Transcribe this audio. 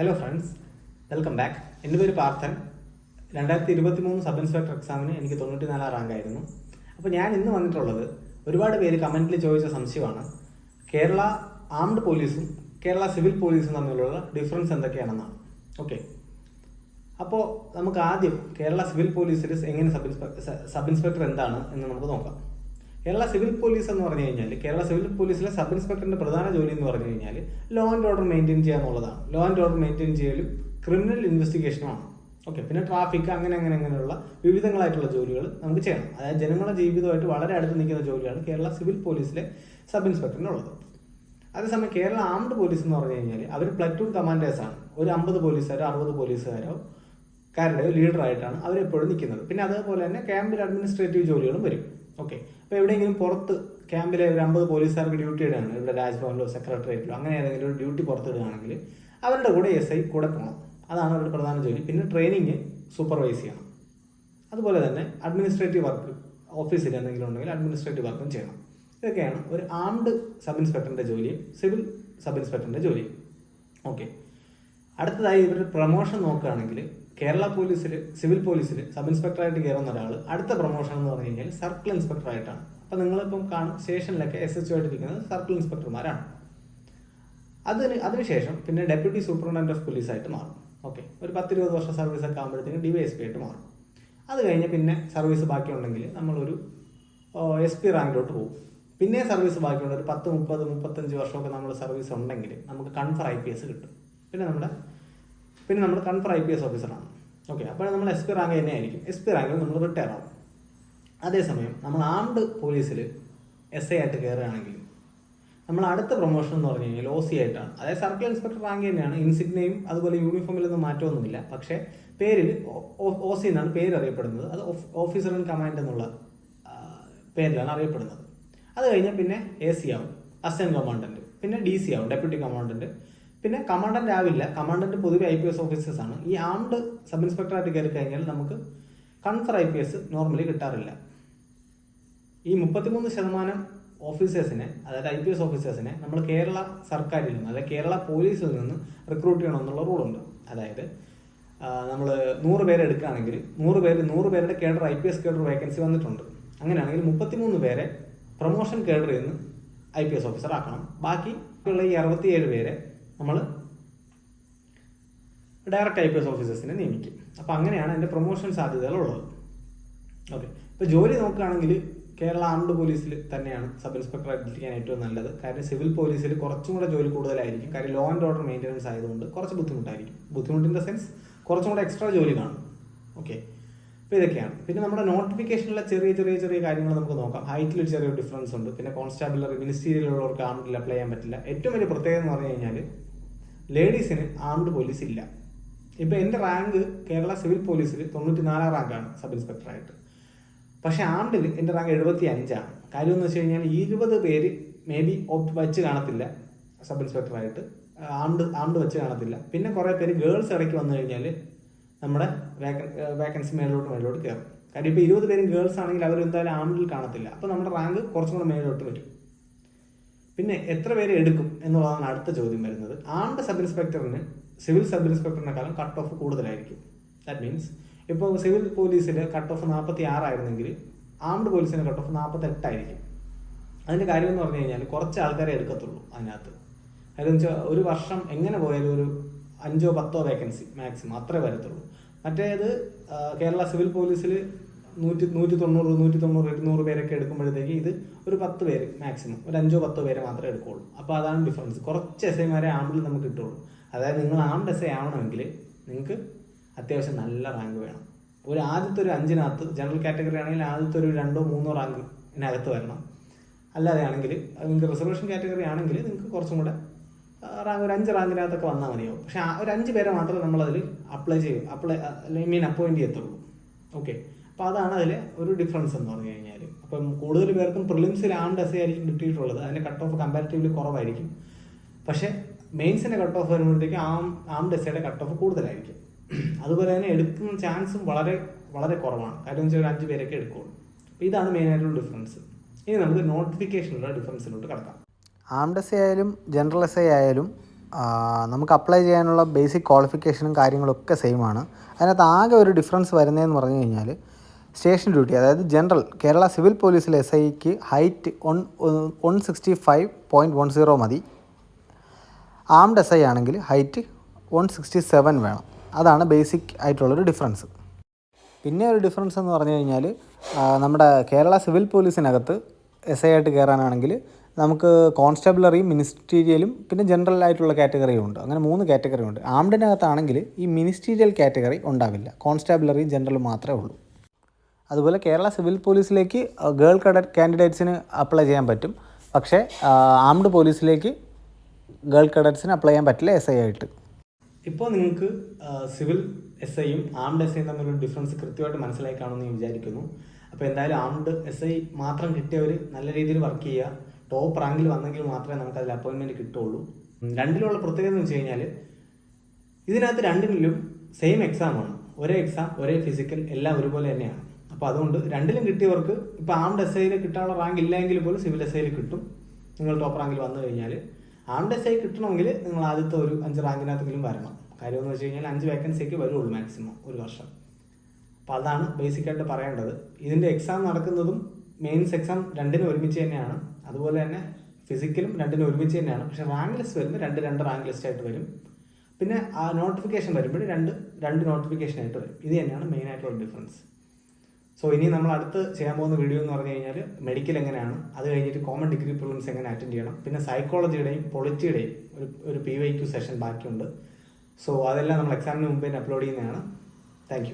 Hello friends welcome back എന്റെ പേര് പാർത്ഥൻ. രണ്ടായിരത്തി ഇരുപത്തി മൂന്ന് സബ് ഇൻസ്പെക്ടർ എക്സാമിന് എനിക്ക് തൊണ്ണൂറ്റി നാലാം റാങ്കായിരുന്നു അപ്പോൾ ഞാൻ ഇന്ന് വന്നിട്ടുള്ളത് ഒരുപാട് പേര് കമന്റിൽ ചോദിച്ച സംശയമാണ്. കേരള ആംഡ് പോലീസും കേരള സിവിൽ പോലീസും തമ്മിലുള്ള ഡിഫറൻസ് എന്തൊക്കെയാണെന്നാണ്. ഓക്കെ അപ്പോൾ നമുക്ക് ആദ്യം കേരള സിവിൽ പോലീസിൽ എങ്ങനെ സബ് ഇൻസ്പെക്ടർ സബ് ഇൻസ്പെക്ടർ എന്താണ് എന്ന് നമുക്ക് നോക്കാം. കേരള സിവിൽ പോലീസ് എന്ന് പറഞ്ഞു കഴിഞ്ഞാൽ കേരള സിവിൽ പോലീസിലെ സബ് ഇൻസ്പെക്ടറിന്റെ പ്രധാന ജോലി എന്ന് പറഞ്ഞു കഴിഞ്ഞാൽ ലോ ആൻഡ് ഓർഡർ മെയിന്റെയിൻ ചെയ്യുക എന്നുള്ളതാണ്. ലോ ആൻഡ് ഓർഡർ മെയിന്റെയിൻ ചെയ്യലും ക്രിമിനൽ ഇൻവെസ്റ്റിഗേഷനുമാണ് ഓക്കെ പിന്നെ ട്രാഫിക് അങ്ങനെ അങ്ങനെ അങ്ങനെയുള്ള വിവിധങ്ങളായിട്ടുള്ള ജോലികൾ നമുക്ക് ചെയ്യണം. അതായത് ജനങ്ങളുടെ ജീവിതമായിട്ട് വളരെ അടുത്ത് നിൽക്കുന്ന ജോലിയാണ് കേരള സിവിൽ പോലീസിലെ സബ് ഇൻസ്പെക്ടറിനുള്ളത്. അതേസമയം കേരള ആംഡ് പോലീസ് എന്ന് പറഞ്ഞു കഴിഞ്ഞാൽ അവർ പ്ലറ്റൂൺ കമാൻഡേഴ്സാണ് ഒരു അമ്പത് പോലീസുകാരോ അറുപത് പോലീസുകാരോ കാരുടെ ലീഡറായിട്ടാണ് അവരെപ്പോഴും നിൽക്കുന്നത്. പിന്നെ അതേപോലെ തന്നെ ക്യാമ്പിൽ അഡ്മിനിസ്ട്രേറ്റീവ് ജോലികളും വരും. ഓക്കെ അപ്പോൾ എവിടെയെങ്കിലും പുറത്ത് ക്യാമ്പിലെ ഒരു അമ്പത് പോലീസുകാർക്ക് ഡ്യൂട്ടി ഇടുകയാണ് ഇവിടെ രാജ്ഭവനിലോ സെക്രട്ടേറിയറ്റിലോ അങ്ങനെ ഏതെങ്കിലും ഒരു ഡ്യൂട്ടി പുറത്തിടുകയാണെങ്കിൽ അവരുടെ കൂടെ എസ് ഐ കൂടെ പോകണം. അതാണ് അവരുടെ പ്രധാന ജോലി. പിന്നെ ട്രെയിനിങ് സൂപ്പർവൈസ് ചെയ്യണം. അതുപോലെ തന്നെ അഡ്മിനിസ്ട്രേറ്റീവ് വർക്ക് ഓഫീസിൽ എന്തെങ്കിലും ഉണ്ടെങ്കിൽ അഡ്മിനിസ്ട്രേറ്റീവ് വർക്കും ചെയ്യണം. ഇതൊക്കെയാണ് ഒരു ആംഡ് സബ് ഇൻസ്പെക്ടറിന്റെ ജോലിയും സിവിൽ സബ് ഇൻസ്പെക്ടറിന്റെ ജോലിയും. ഓക്കെ അടുത്തതായി ഇവരുടെ പ്രൊമോഷൻ നോക്കുകയാണെങ്കിൽ കേരള പോലീസിൽ സിവിൽ പോലീസിൽ സബ് ഇൻസ്പെക്ടറായിട്ട് കയറുന്ന ഒരാൾ അടുത്ത പ്രൊമോഷൻ എന്ന് പറഞ്ഞു കഴിഞ്ഞാൽ സർക്കിൾ ഇൻസ്പെക്ടറായിട്ടാണ്. അപ്പം നിങ്ങളിപ്പം കാണും സ്റ്റേഷനിലൊക്കെ എസ് എച്ച് ആയിട്ടിരിക്കുന്നത് സർക്കിൾ ഇൻസ്പെക്ടർമാരാണ്. അതിന് അതിനുശേഷം പിന്നെ ഡെപ്യൂട്ടി സൂപ്രണ്ടന്റ് ഓഫ് പോലീസ് ആയിട്ട് മാറും. ഓക്കെ ഒരു പത്തിരുപത് വർഷം സർവീസ് ഒക്കെ ആകുമ്പോഴത്തേക്കും ഡി വൈ എസ് പി ആയിട്ട് മാറും. അത് കഴിഞ്ഞ് പിന്നെ സർവീസ് ബാക്കിയുണ്ടെങ്കിൽ നമ്മളൊരു എസ് പി റാങ്കിലോട്ട് പോകും. പിന്നെ സർവീസ് ബാക്കിയുണ്ട്. ഒരു പത്ത് മുപ്പത് മുപ്പത്തഞ്ച് വർഷമൊക്കെ നമ്മൾ സർവീസ് ഉണ്ടെങ്കിൽ നമുക്ക് കൺഫർ ഐ പി എസ് കിട്ടും. പിന്നെ നമ്മുടെ പിന്നെ നമ്മൾ കൺഫർ ഐ പി എസ് ഓഫീസറാണ്. ഓക്കെ അപ്പോൾ നമ്മൾ എസ് പി റാങ്ക് തന്നെ ആയിരിക്കും. എസ് പി റാങ്കിൽ നമ്മൾ റിട്ടയർ ആവും അതേസമയം നമ്മൾ ആംഡ് പോലീസിൽ എസ് ഐ ആയിട്ട് കയറുകയാണെങ്കിൽ നമ്മൾ അടുത്ത പ്രൊമോഷൻ എന്ന് പറഞ്ഞു കഴിഞ്ഞാൽ ഒ സി ആയിട്ടാണ്. അതായത് സർക്കിൾ ഇൻസ്പെക്ടർ റാങ്ക് തന്നെയാണ്. ഇൻസിഗ്നയും അതുപോലെ യൂണിഫോമിലൊന്നും മാറ്റമൊന്നുമില്ല പക്ഷേ പേരിൽ ഒ സി എന്നാണ് പേര് അറിയപ്പെടുന്നത്. അത് ഓഫീസർ ഇൻ കമാൻഡ് എന്നുള്ള പേരിലാണ് അറിയപ്പെടുന്നത്. അത് കഴിഞ്ഞാൽ പിന്നെ എ സി ആവും. അസിസ്റ്റന്റ് കമാൻഡന്റ് പിന്നെ ഡി സി ആവും. ഡെപ്യൂട്ടി കമാൻഡന്റ് പിന്നെ കമാൻഡന്റ് ആവില്ല. കമാൻഡന്റ് പൊതുവെ ഐ പി എസ് ഓഫീസേഴ്സ് ആണ്. ഈ ആംഡ് സബ് ഇൻസ്പെക്ടറായിട്ട് കയറി കഴിഞ്ഞാൽ നമുക്ക് confer I P S normally കിട്ടാറില്ല. ഈ മുപ്പത്തിമൂന്ന് ശതമാനം ഓഫീസേഴ്സിനെ അതായത് ഐ പി എസ് ഓഫീസേഴ്സിനെ നമ്മൾ കേരള സർക്കാരിൽ നിന്ന് അതായത് കേരള പോലീസിൽ നിന്ന് റിക്രൂട്ട് ചെയ്യണമെന്നുള്ള റൂളുണ്ട് അതായത് നമ്മൾ നൂറ് പേരെ എടുക്കുകയാണെങ്കിൽ നൂറ് പേര് നൂറ് പേരുടെ cadre I P S cadre vacancy വന്നിട്ടുണ്ട്. അങ്ങനെയാണെങ്കിൽ മുപ്പത്തിമൂന്ന് പേരെ പ്രൊമോഷൻ കേഡറിൽ നിന്ന് ഐ പി എസ് ഓഫീസർ ആക്കണം. ബാക്കി ഉള്ള ഈ അറുപത്തിയേഴ് പേരെ നമ്മൾ ഡയറക്റ്റ് ഐ പി എസ് ഓഫീസേഴ്സിനെ നിയമിക്കും. അപ്പോൾ അങ്ങനെയാണ് എന്റെ പ്രൊമോഷൻ സാധ്യതകളുള്ളത്. ഓക്കെ ഇപ്പോൾ ജോലി നോക്കുകയാണെങ്കിൽ കേരള ആംഡ് പോലീസിൽ തന്നെയാണ് സബ് ഇൻസ്പെക്ടർ ആയിട്ടിരിക്കാൻ ഏറ്റവും നല്ലത്. കാര്യം സിവിൽ പോലീസിൽ കുറച്ചും കൂടെ ജോലി കൂടുതലായിരിക്കും. കാര്യം ലോ ആൻഡ് ഓർഡർ മെയിന്റനൻസ് ആയതുകൊണ്ട് കുറച്ച് ബുദ്ധിമുട്ടായിരിക്കും. ബുദ്ധിമുട്ടിന്റെ സെൻസ് കുറച്ചും കൂടെ എക്സ്ട്രാ ജോലി കാണും. ഓക്കെ അപ്പോൾ ഇതൊക്കെയാണ്. പിന്നെ നമ്മുടെ നോട്ടിഫിക്കേഷനിലെ ചെറിയ ചെറിയ ചെറിയ കാര്യങ്ങൾ നമുക്ക് നോക്കാം. ഹൈറ്റിൽ ഒരു ചെറിയ ഡിഫറൻസ് ഉണ്ട്. പിന്നെ കോൺസ്റ്റാബിളറി മിനിസ്റ്റീരിയലുള്ളവർക്ക് ആംഡിൽ അപ്ലൈ ചെയ്യാൻ പറ്റില്ല. ഏറ്റവും വലിയ പ്രത്യേകത എന്ന് പറഞ്ഞു കഴിഞ്ഞാൽ ലേഡീസിന് ആംഡ് പോലീസ് ഇല്ല. ഇപ്പം എന്റെ റാങ്ക് കേരള സിവിൽ പോലീസിൽ തൊണ്ണൂറ്റി നാലാം റാങ്കാണ് സബ് ഇൻസ്പെക്ടറായിട്ട് പക്ഷേ ആണ്ടിൽ എന്റെ റാങ്ക് എഴുപത്തി അഞ്ചാണ് കാര്യം എന്ന് വെച്ച് കഴിഞ്ഞാൽ ഇരുപത് പേര് മേ ബി വെച്ച് കാണത്തില്ല സബ് ഇൻസ്പെക്ടറായിട്ട് ആണ്ട് ആണ്ട് വെച്ച് കാണത്തില്ല. പിന്നെ കുറേ പേര് ഗേൾസ് ഇടയ്ക്ക് വന്നു കഴിഞ്ഞാൽ നമ്മുടെ വേക്കൻസി മേലോട്ട് മേലോട്ട് കയറും കാര്യം ഇപ്പോൾ ഇരുപത് പേരും ഗേൾസ് ആണെങ്കിൽ അവർ എന്തായാലും ആണ്ടിൽ കാണത്തില്ല. അപ്പോൾ നമ്മുടെ റാങ്ക് കുറച്ചും കൂടെ മേലോട്ട് വരും. പിന്നെ എത്ര പേര് എടുക്കും എന്നുള്ളതാണ് അടുത്ത ചോദ്യം വരുന്നത്. ആണ്ട് സബ് ഇൻസ്പെക്ടറിന് സിവിൽ സബ് ഇൻസ്പെക്ടറിനെക്കാളും കട്ട് ഓഫ് കൂടുതലായിരിക്കും. ദാറ്റ് മീൻസ് ഇപ്പോൾ സിവിൽ പോലീസിൽ കട്ട് ഓഫ് നാൽപ്പത്തി ആറായിരുന്നെങ്കിൽ ആംഡ് പോലീസിന് കട്ട് ഓഫ് നാൽപ്പത്തി എട്ടായിരിക്കും അതിന്റെ കാര്യം എന്ന് പറഞ്ഞു കഴിഞ്ഞാൽ കുറച്ച് ആൾക്കാരെ എടുക്കത്തുള്ളൂ അതിനകത്ത്. അതെന്ന് വെച്ചാൽ ഒരു വർഷം എങ്ങനെ പോയാലും ഒരു അഞ്ചോ പത്തോ വേക്കൻസി മാക്സിമം അത്രേ വരത്തുള്ളൂ. മറ്റേത് കേരള സിവിൽ പോലീസിൽ നൂറ്റി നൂറ്റി തൊണ്ണൂറ് നൂറ്റി തൊണ്ണൂറ് ഇരുന്നൂറ് പേരൊക്കെ എടുക്കുമ്പോഴത്തേക്ക് ഇത് ഒരു പത്ത് പേര് മാക്സിമം ഒരു അഞ്ചോ പത്തോ പേരെ മാത്രമേ എടുക്കുകയുള്ളൂ. അപ്പോൾ അതാണ് ഡിഫറൻസ് കുറച്ച് എസ് ഐമാരെ ആമ്പിൽ നമുക്ക് കിട്ടുള്ളൂ അതായത് നിങ്ങൾ ആംഡ് എസ് ഐ ആവണമെങ്കിൽ നിങ്ങൾക്ക് അത്യാവശ്യം നല്ല റാങ്ക് വേണം. ഒരു ആദ്യത്തെ ഒരു അഞ്ചിനകത്ത് ജനറൽ കാറ്റഗറി ആണെങ്കിൽ ആദ്യത്തെ ഒരു രണ്ടോ മൂന്നോ റാങ്ക് റാങ്കിനകത്ത് വരണം. അല്ലാതെ ആണെങ്കിൽ നിങ്ങൾക്ക് റിസർവേഷൻ കാറ്റഗറി ആണെങ്കിൽ നിങ്ങൾക്ക് കുറച്ചും കൂടെ റാങ്ക് ഒരു അഞ്ച് റാങ്കിനകത്തൊക്കെ വന്നാൽ മതിയാവും. പക്ഷേ ഒരു അഞ്ച് പേരെ മാത്രമേ നമ്മളതിൽ അപ്ലൈ ചെയ്യും. അപ്ലൈ ഐ മീൻ അപ്പോയിന്റ് ചെയ്യത്തുള്ളൂ. ഓക്കെ അപ്പോൾ അതാണ് അതിലെ ഒരു ഡിഫറൻസ് എന്ന് പറഞ്ഞു കഴിഞ്ഞാൽ അപ്പം കൂടുതൽ പേർക്കും പ്രിലിംസിൽ ആംഡ് എസ് ആയിരിക്കും കിട്ടിയിട്ടുള്ളത്. അതിന്റെ കട്ട് ഓഫ് കമ്പാരിറ്റീവ്ലി കുറവായിരിക്കും. പക്ഷേ മെയിൻസിന്റെ കട്ട് ഓഫ് വരുമ്പോഴത്തേക്കും ആം ആംഡ് എസ് ഐയുടെ കട്ട് ഓഫ് കൂടുതലായിരിക്കും. അതുപോലെ തന്നെ എടുക്കുന്ന ചാൻസും വളരെ വളരെ കുറവാണ്. കാര്യം വെച്ചാൽ ഒരു അഞ്ച് പേരൊക്കെ എടുക്കുള്ളൂ. അപ്പോൾ ഇതാണ് മെയിനായിട്ടുള്ള ഡിഫറൻസ് ഇനി നമുക്ക് നോട്ടിഫിക്കേഷനുള്ള ഡിഫറൻസിലോട്ട് കിടക്കാം. ആംഡ് എസ് ആയാലും ജനറൽ എസ് ആയാലും നമുക്ക് അപ്ലൈ ചെയ്യാനുള്ള ബേസിക് ക്വാളിഫിക്കേഷനും കാര്യങ്ങളൊക്കെ സെയിം ആണ്. അതിനകത്ത് ആകെ ഒരു ഡിഫറൻസ് വരുന്നതെന്ന് പറഞ്ഞു കഴിഞ്ഞാൽ സ്റ്റേഷൻ ഡ്യൂട്ടി അതായത് ജനറൽ കേരള സിവിൽ പോലീസിലെ എസ് ഐക്ക് height one one sixty five point one zero മതി. ആംഡ് എസ് ഐ ആണെങ്കിൽ ഹൈറ്റ് വൺ സിക്സ്റ്റി സെവൻ വേണം. അതാണ് ബേസിക് ആയിട്ടുള്ളൊരു ഡിഫറൻസ്. പിന്നെ ഒരു ഡിഫറൻസ് എന്ന് പറഞ്ഞു കഴിഞ്ഞാൽ നമ്മുടെ കേരള സിവിൽ പോലീസിനകത്ത് എസ് ഐ ആയിട്ട് കയറാനാണെങ്കിൽ നമുക്ക് കോൺസ്റ്റബിളറിയും മിനിസ്റ്റീരിയലും പിന്നെ ജനറൽ ആയിട്ടുള്ള കാറ്റഗറിയും ഉണ്ട്. അങ്ങനെ മൂന്ന് കാറ്റഗറി ഉണ്ട്. ആംഡിനകത്താണെങ്കിൽ ഈ മിനിസ്റ്റീരിയൽ കാറ്റഗറി ഉണ്ടാവില്ല. കോൺസ്റ്റബിളറി ജനറലും മാത്രമേ ഉള്ളൂ. അതുപോലെ കേരള സിവിൽ പോലീസിലേക്ക് ഗേൾ കഡറ്റ് കാൻഡിഡേറ്റ്സിന് അപ്ലൈ ചെയ്യാൻ പറ്റും. പക്ഷേ ആംഡ് പോലീസിലേക്ക് ഗേൾ കഡറ്റ്സിന് അപ്ലൈ ചെയ്യാൻ പറ്റില്ല എസ് ഐ ആയിട്ട്. ഇപ്പോൾ നിങ്ങൾക്ക് സിവിൽ എസ് ഐയും ആംഡ് എസ് ഐയും തമ്മിലുള്ള ഡിഫറൻസ് കൃത്യമായിട്ട് മനസ്സിലായി കാണുമെന്ന് ഞാൻ വിചാരിക്കുന്നു. അപ്പോൾ എന്തായാലും ആംഡ് എസ് ഐ മാത്രം കിട്ടിയവർ നല്ല രീതിയിൽ വർക്ക് ചെയ്യുക. ടോപ്പ് റാങ്കിൽ വന്നെങ്കിൽ മാത്രമേ നമുക്ക് അതിൽ അപ്പോയിൻമെന്റ് കിട്ടുള്ളൂ രണ്ടിലുള്ള പ്രത്യേകത എന്ന് വെച്ച് കഴിഞ്ഞാൽ ഇതിനകത്ത് രണ്ടിനും സെയിം എക്സാമാണ് ഒരേ എക്സാം ഒരേ ഫിസിക്കൽ എല്ലാം ഒരുപോലെ തന്നെയാണ്. അപ്പോൾ അതുകൊണ്ട് രണ്ടിലും കിട്ടിയവർക്ക് ഇപ്പോൾ ആംഡ് എസ് ഐയിൽ കിട്ടാനുള്ള റാങ്ക് ഇല്ലെങ്കിൽ പോലും സിവിൽ എസ് ഐയിൽ കിട്ടും. നിങ്ങൾ ടോപ്പ് റാങ്കിൽ വന്നു കഴിഞ്ഞാൽ ആംഡ് എസ് ഐ കിട്ടണമെങ്കിൽ നിങ്ങൾ ആദ്യത്തെ ഒരു അഞ്ച് റാങ്കിനകത്തെങ്കിലും വരണം. കാര്യം എന്ന് വെച്ച് കഴിഞ്ഞാൽ അഞ്ച് വേക്കൻസിക്ക് വരുള്ളൂ മാക്സിമം ഒരു വർഷം. അപ്പോൾ അതാണ് ബേസിക്കായിട്ട് പറയേണ്ടത്. ഇതിന്റെ എക്സാം നടക്കുന്നതും മെയിൻസ് എക്സാം രണ്ടിനും ഒരുമിച്ച് തന്നെയാണ്. അതുപോലെ തന്നെ ഫിസിക്കലും രണ്ടിനും ഒരുമിച്ച് തന്നെയാണ്. പക്ഷേ റാങ്ക് ലിസ്റ്റ് വരുമ്പോൾ രണ്ട് രണ്ട് റാങ്ക് ലിസ്റ്റ് ആയിട്ട് വരും. പിന്നെ ആ നോട്ടിഫിക്കേഷൻ വരുമ്പോൾ രണ്ട് രണ്ട് നോട്ടിഫിക്കേഷൻ ആയിട്ട് വരും. ഇത് തന്നെയാണ് മെയിൻ ആയിട്ടുള്ള ഡിഫറൻസ് സോ ഇനി നമ്മൾ അടുത്ത് ചെയ്യാൻ പോകുന്ന വീഡിയോ എന്ന് പറഞ്ഞു കഴിഞ്ഞാൽ മെഡിക്കൽ എങ്ങനെയാണ്? അത് കഴിഞ്ഞിട്ട് കോമൺ ഡിഗ്രി പ്രിലിംസ് എങ്ങനെ അറ്റൻഡ് ചെയ്യണം? പിന്നെ സൈക്കോളജിയുടെയും പൊളിറ്റിയുടെയും ഒരു ഒരു പി വൈ ക്യു സെഷൻ ബാക്കിയുണ്ട്. സോ അതെല്ലാം നമ്മൾ എക്സാമിന് മുമ്പേ അപ്ലോഡ് ചെയ്യുന്നതാണ്. താങ്ക്